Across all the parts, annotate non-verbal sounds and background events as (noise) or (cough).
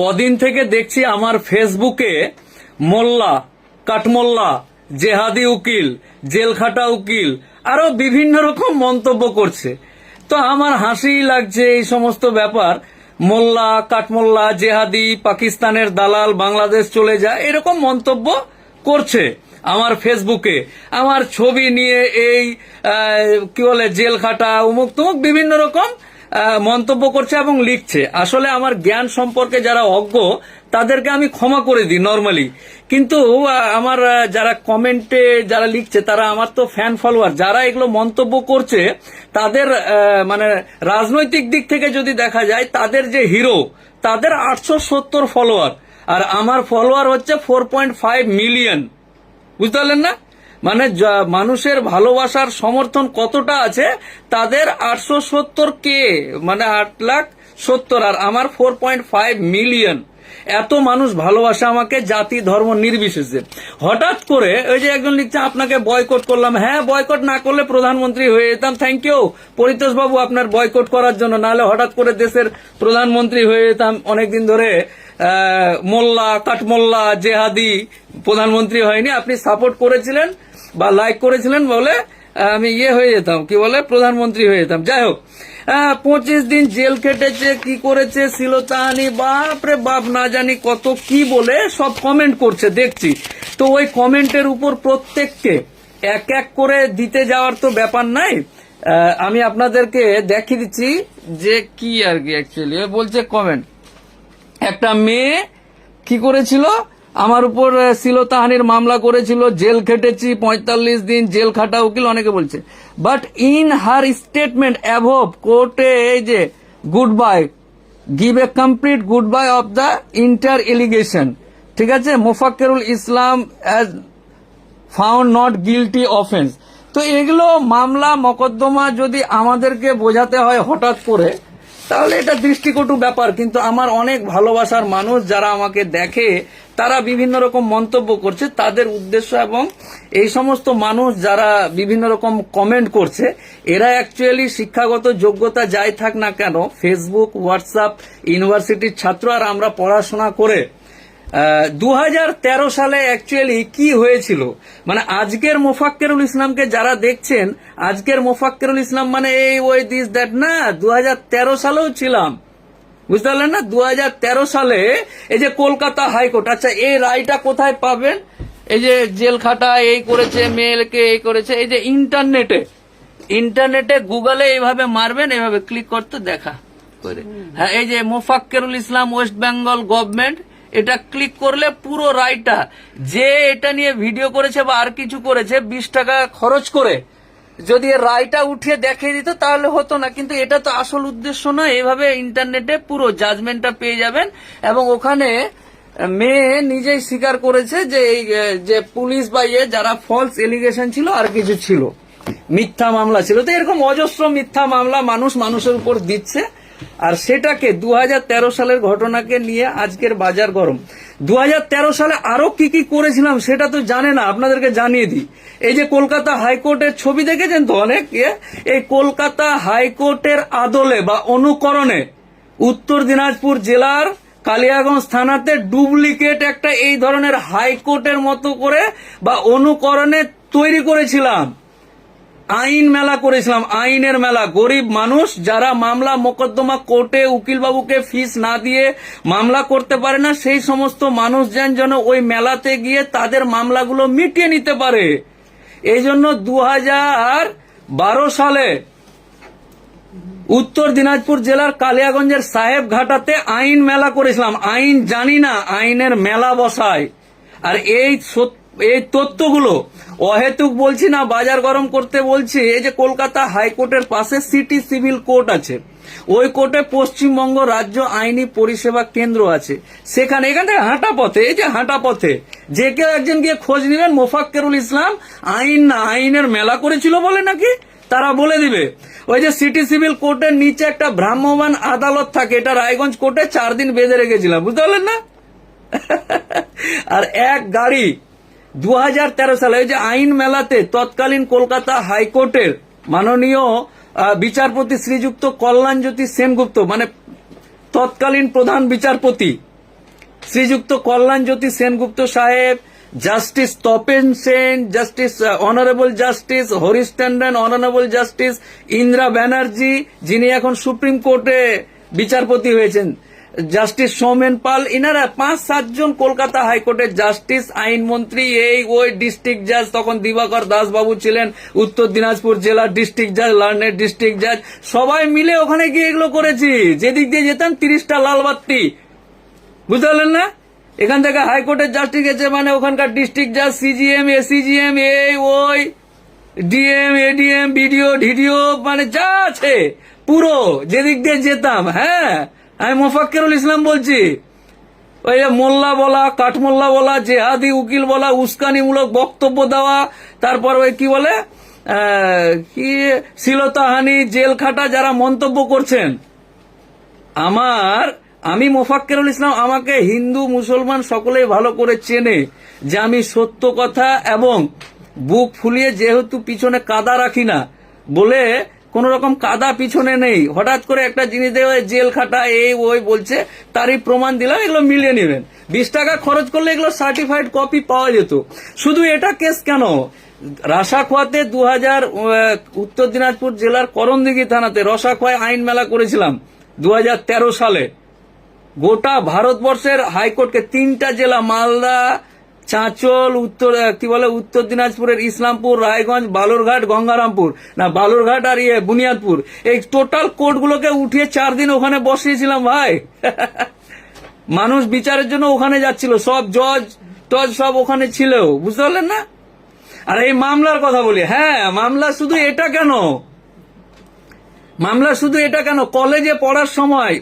কদিন থেকে দেখছি আমার ফেসবুকে মোল্লা, কাঠমোল্লা, জেহাদি উকিল, জেলখাটা উকিল, আরও বিভিন্ন রকম মন্তব্য করছে। তো আমার হাসি লাগছে এই সমস্ত ব্যাপার। মোল্লা, কাঠমোল্লা, জেহাদি, পাকিস্তানের দালাল, বাংলাদেশ চলে যায় এরকম মন্তব্য করছে আমার ফেসবুকে। আমার ছবি নিয়ে এই কি বলে জেল খাটা উমুক তুমুক বিভিন্ন রকম মন্তব্য করছে এবং লিখছে, আসলে আমার জ্ঞান সম্পর্কে যারা অজ্ঞ, তাদেরকে আমি ক্ষমা করে দিই নর্মালি কিন্তু আমার যারা কমেন্টে যারা লিখছে, তারা আমার তো ফ্যান ফলোয়ার যারা এগুলো মন্তব্য করছে, তাদের মানে রাজনৈতিক দিক থেকে যদি দেখা যায়, তাদের যে হিরো তাদের আটশো সত্তর ফলোয়ার আর আমার ফলোয়ার হচ্ছে ফোর পয়েন্ট ফাইভ মিলিয়ন বুঝতে পারলেন না? মানে মানুষের ভালোবাসার সমর্থন কতটা আছে, তাদের আটশো সত্তর কে মানে আট লাখ সত্তর, আর আমার ফোর পয়েন্ট ফাইভ মিলিয়ন এত মানুষ ভালোবাসে আমাকে, জাতি, ধর্ম নির্বিশেষে। হঠাৎ করে ওই যে একজন লিখছে, আপনাকে বয়কট করলাম। হ্যাঁ বয়কট না করলে প্রধানমন্ত্রী হয়ে যেতাম। থ্যাংক ইউ পরিতোষ বাবু আপনার বয়কট করার জন্য। নাহলে হঠাৎ করে দেশের প্রধানমন্ত্রী হয়ে যেতাম। অনেকদিন ধরে মোল্লা, কাঠমোল্লা, জেহাদি প্রধানমন্ত্রী হয়নি। আপনি সাপোর্ট করেছিলেন। বা লাইক করেছিলেন বলে আমি ইয়ে হয়ে যেতাম, কি বলে, প্রধানমন্ত্রী হয়ে যেতাম। যাই হোক পঁচিশ দিন জেল খেটেছে, কি করেছে সিলোতাহানি বাপরে বাপ না জানি কত কি বলে সব কমেন্ট করছে, দেখছি। তো ওই কমেন্টের উপর প্রত্যেককে এক এক করে দিতে যাওয়ার তো ব্যাপার নাই। আমি আপনাদেরকে দেখিয়ে দিচ্ছি যে কি আর কি অ্যাকচুয়ালি বলছে কমেন্ট একটা মেয়ে কি করেছিল? আমার উপর আহ, সিলতাহানির মামলা করেছিল জেল খেটেছি পঁয়তাল্লিশ দিন জেল খাটা উকিল অনেকে বলছে। But in her statement above কোর্টে এই যে goodbye give a complete goodbye of the inter allegation ঠিক আছে? Mofakkerul Islam as found not guilty offence তো এগুলো মামলা মকদ্দমা যদি আমাদেরকে বোঝাতে হয় হঠাৎ করে তাহলে এটা দৃষ্টিকটু ব্যাপার, কিন্তু আমার অনেক ভালোবাসার মানুষ যারা আমাকে দেখে, তারা বিভিন্ন রকম মন্তব্য করছে, তাদের উদ্দেশ্য এবং এই সমস্ত মানুষ যারা বিভিন্ন রকম কমেন্ট করছে, এরা অ্যাকচুয়ালি শিক্ষাগত যোগ্যতা যাই থাক না কেন ফেসবুক হোয়াটসঅ্যাপ ইউনিভার্সিটির ছাত্র আর আমরা পড়াশোনা করে দু হাজার তেরো সালে অ্যাকচুয়ালি কি হয়েছিল? মানে আজকের মোফাক্কেরুল ইসলামকে যারা দেখছেন আজকের মোফাক্কেরুল ইসলাম মানে এই ওই দিস দ্যাট না দু সালেও ছিলাম। বুঝতে পারলেন না? দু হাজার তেরো সালে এই যে কলকাতা হাইকোর্ট আচ্ছা এই রায়টা কোথায় পাবেন? এই যে জেল খাটা এই করেছে মেলকে এই করেছে এই যে ইন্টারনেটে। ইন্টারনেটে গুগলে এইভাবে মারবেন এইভাবে ক্লিক করতে দেখা করে। হ্যাঁ এই যে Mofakkerul Islam West Bengal government এটা ক্লিক করলে পুরো রায়টা যে এটা নিয়ে ভিডিও করেছে বা আর কিছু করেছে, বিশ টাকা খরচ করে, যদি রায়টা উঠিয়ে দেখিয়ে দিত তাহলে হতো না। কিন্তু এটা তো আসল উদ্দেশ্য নয়, এভাবে ইন্টারনেটে পুরো জাজমেন্টটা পেয়ে যাবেন। এবং ওখানে মেয়ে নিজেই স্বীকার করেছে যে এই যে পুলিশ বা ইয়ে যারা ফলস এলিগেশন ছিল, আর কিছু ছিল। মিথ্যা মামলা ছিল। তো এরকম অজস্র মিথ্যা মামলা মানুষ মানুষের উপর দিচ্ছে। আর সেটাকে দু হাজার তেরো সালের ঘটনাকে নিয়ে আজকের বাজার গরম। দু হাজার তেরো সালে আরও কি কি করেছিলাম সেটা তো জানে না, আপনাদেরকে জানিয়ে দিই। এই যে কলকাতা হাইকোর্টের ছবি দেখেছেন তো অনেক? এই কলকাতা হাইকোর্টের আদলে বা অনুকরণে উত্তর দিনাজপুর জেলার কালিয়াগঞ্জ থানাতে ডুপ্লিকেট একটা এই ধরনের হাইকোর্টের মতো করে বা অনুকরণে তৈরি করেছিলাম। আইন মেলা করেছিলাম, আইনের মেলা। গরিব মানুষ যারা মামলা মোকদ্দমা কোর্টে উকিলবাবুকে ফিস না দিয়ে মামলা করতে পারে না, সেই সমস্ত মানুষজন যেন ওই মেলাতে গিয়ে তাদের মামলাগুলো মিটিয়ে নিতে পারে। এই জন্য দু বারো সালে উত্তর দিনাজপুর জেলার কালিয়াগঞ্জের সাহেব ঘাটাতে আইন মেলা করেছিলাম। আইন জানি না, আইনের মেলা বসায়। আর এই সত- এই তথ্যগুলো অহেতুক বলছি না, বাজার গরম করতে বলছি, এই যে কলকাতা হাইকোর্টের পাশে সিটি সিভিল কোর্ট আছে, ওই কোর্টে পশ্চিমবঙ্গ রাজ্য আইনি পরিষেবা কেন্দ্র আছে, সেখানে এখান থেকে হাঁটা পথে, এই যে হাঁটা পথে, যে কেউ একজন গিয়ে খোঁজ নেবেন মোফাক্কেরুল ইসলাম আইন না আইনের মেলা করেছিল বলে নাকি? তারা বলে দিবে। ওই যে সিটি সিভিল কোর্টের নিচে একটা ভ্রাম্যমান আদালত থাকে, এটা রায়গঞ্জ কোর্টে চার দিন বেঁধে রেখেছিলাম, বুঝতে পারলেন না? (laughs) আর এক গাড়ি দু হাজার তেরো সালে ওই যে আইন মেলাতে তৎকালীন কলকাতা হাইকোর্টের মাননীয় বিচারপতি শ্রীযুক্ত কল্যাণজ্যোতি সেনগুপ্ত মানে তৎকালীন প্রধান বিচারপতি শ্রীযুক্ত কল্যাণ জ্যোতি সেনগুপ্ত সাহেব, justice Tapen Sen, justice honourable justice, Harish Tandon, honourable justice, Indira Banerjee, যিনি এখন সুপ্রিম কোর্টে বিচারপতি হয়েছেন। জাস্টিস সৌমেন পাল, ইনারা পাঁচ সাতজন কলকাতা হাইকোর্টের জাস্টিস, আইনমন্ত্রী, এই ওই ডিস্ট্রিক্ট জাজ, তখন দিবাকর দাসবাবু ছিলেন, উত্তর দিনাজপুর জেলার ডিস্ট্রিক্ট জাজ, লার্নের ডিস্ট্রিক্ট জাজ, সবাই মিলে ওখানে গিয়ে এগুলো করেছি। যেদিক দিয়ে যেতাম, তিরিশটা লাল বাত্তি বুঝতে পারলেন না? এখান থেকে হাইকোর্টের জাস্টিস গেছে মানে ওখানকার ডিস্ট্রিক্ট জাজ, সিজিএম, এসিজিএম, এই, ওই, ডিএম, এডিএম, বিডিও, ডিডিও মানে যা আছে, পুরো, যেদিক দিয়ে যেতাম হ্যাঁ? আমি মোফাক্কেরুল ইসলাম বলছি। ওই মোল্লা বলা, কাঠমোল্লা বলা, জেহাদি উকিল বলা, উস্কানিমূলক বক্তব্য দেওয়া, তারপর ওই কি বলে কি, শিলতাহানি জেল খাটা যারা মন্তব্য করছেন। আমার, আমি মোফাক্কেরুল ইসলাম আমাকে হিন্দু, মুসলমান সকলেই ভালো করে চেনে যে আমি সত্য কথা এবং বুক ফুলিয়ে যেহেতু পিছনে কাদা রাখি না, বলে কোন রকম কাদা পিছনে নেই। হঠাৎ করে একটা জিনিস দেওয়া জেল খাটা, এই ওই বলছে, তারই প্রমাণ দিলাম, এগুলো মিলিয়ে নেবেন। বিশ টাকা খরচ করলে এগুলো সার্টিফাইড কপি পাওয়া যেত। শুধু এটা কেস কেন? রাসাখোয়াতে দু হাজার উত্তর দিনাজপুর জেলার করণদিঘি থানাতে রসাখোয়ায় আইন মেলা করেছিলাম দু হাজার তেরো সালে। গোটা ভারতবর্ষের হাইকোর্টকে তিনটা জেলা, মালদা চাঁচল, উত্তর কি বলে, উত্তর দিনাজপুরের ইসলামপুর, রায়গঞ্জ, বালুরঘাট, গঙ্গারামপুর। না, বালুরঘাট আর ইয়ে বুনিয়াদপুর। এই টোটাল কোর্টগুলোকে উঠিয়ে চার দিন ওখানে বসিয়েছিলাম, ভাই। (laughs) মানুষ বিচারের জন্য ওখানে যাচ্ছিল, সব জজ, টজ সব ওখানে ছিল, বুঝতে পারলেন না? আর এই মামলার কথা বলি হ্যাঁ মামলা শুধু এটা কেন? মামলা শুধু এটা কেন? কলেজে পড়ার সময়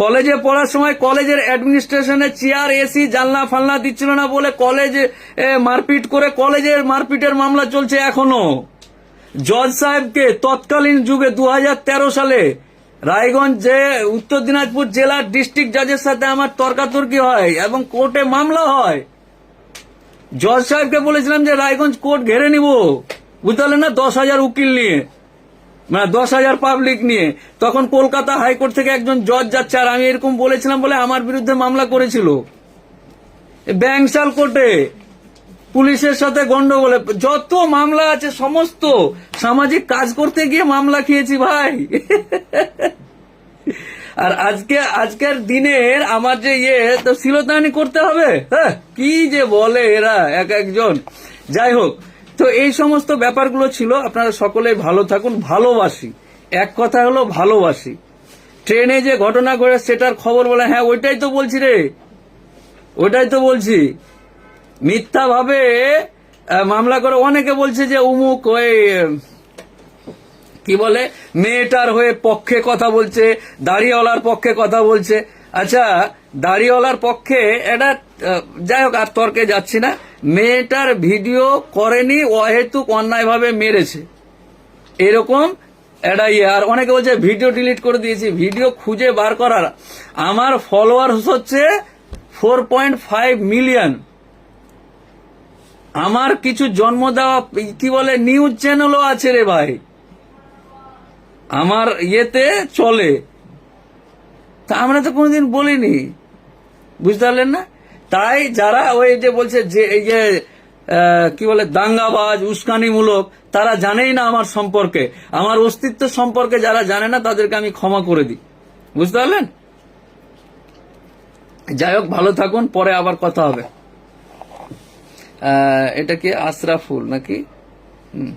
কলেজে পড়ার সময় কলেজের অ্যাডমিনিস্ট্রেশনে চেয়ার, এসি, জানলা, ফালনা দিচ্ছিল না বলে কলেজে মারপিট করে কলেজের মারপিটের মামলা চলছে এখনও। জজ সাহেবকে তৎকালীন যুগে দু হাজার তেরো সালে রায়গঞ্জ যে উত্তর দিনাজপুর জেলার ডিস্ট্রিক্ট জাজের সাথে আমার তর্কাতর্কি হয় এবং কোর্টে মামলা হয়। জজ সাহেবকে বলেছিলাম যে, রায়গঞ্জ কোর্ট ঘেরে নিব। বুঝতে পারলেন না, দশ হাজার উকিল নিয়ে। মানে দশ হাজার পাবলিক নিয়ে। তখন কলকাতা হাইকোর্ট থেকে একজন জজ যাচ্ছে, আর আমি এরকম বলেছিলাম বলে আমার বিরুদ্ধে মামলা করেছিল। এ ব্যাংশাল কোর্টে পুলিশের সাথে গন্ডগোলে, যত মামলা আছে, সমস্ত সামাজিক কাজ করতে গিয়ে মামলা খেয়েছি ভাই। আর আজকে, আজকের দিনের আমার যে ইয়ে তো শিলতানি করতে হবে? হ্যাঁ কি যে বলে এরা এক একজন। যাই হোক তো এই সমস্ত ব্যাপারগুলো ছিল। আপনারা সকলে ভালো থাকুন, ভালোবাসি। এক কথা হলো ভালোবাসি। ট্রেনে যে ঘটনা ঘটে, সেটার খবর বলে হ্যাঁ ওইটাই তো বলছি রে। ওইটাই তো বলছি। মিথ্যা ভাবে মামলা করে অনেকে বলছে যে উমুক ওই, কি বলে, মেয়েটার হয়ে পক্ষে কথা বলছে, দাড়িওয়ালার পক্ষে কথা বলছে। আচ্ছা দাড়িওয়ালার পক্ষে, এটা যাই হোক, আর তর্কে যাচ্ছি না। মেয়েটার ভিডিও করেনি, অহেতুক অন্যায়ভাবে মেরেছে। এরকম এটা ইয়ে। আর অনেকে বলছে, ভিডিও ডিলিট করে দিয়েছি, ভিডিও খুঁজে বার করার। আমার ফলোয়ার্স হচ্ছে ফোর পয়েন্ট ফাইভ মিলিয়ন আমার কিছু জন্ম দেওয়া, কি বলে নিউজ চ্যানেলও আছে রে ভাই। আমার ইয়েতে চলে। তা আমরা তো কোনোদিন বলিনি। বুঝতে পারলেন না? তাই যারা ওই যে বলছে যে এই যে কি বলে, দাঙ্গাবাজ, উস্কানিমূলক, তারা জানেই না আমার সম্পর্কে। আমার অস্তিত্ব সম্পর্কে যারা জানে না, তাদেরকে আমি ক্ষমা করে দিই। বুঝতে পারলেন? যাই হোক, ভালো থাকুন, পরে আবার কথা হবে। এটা কি আশরাফুল নাকি? হুম।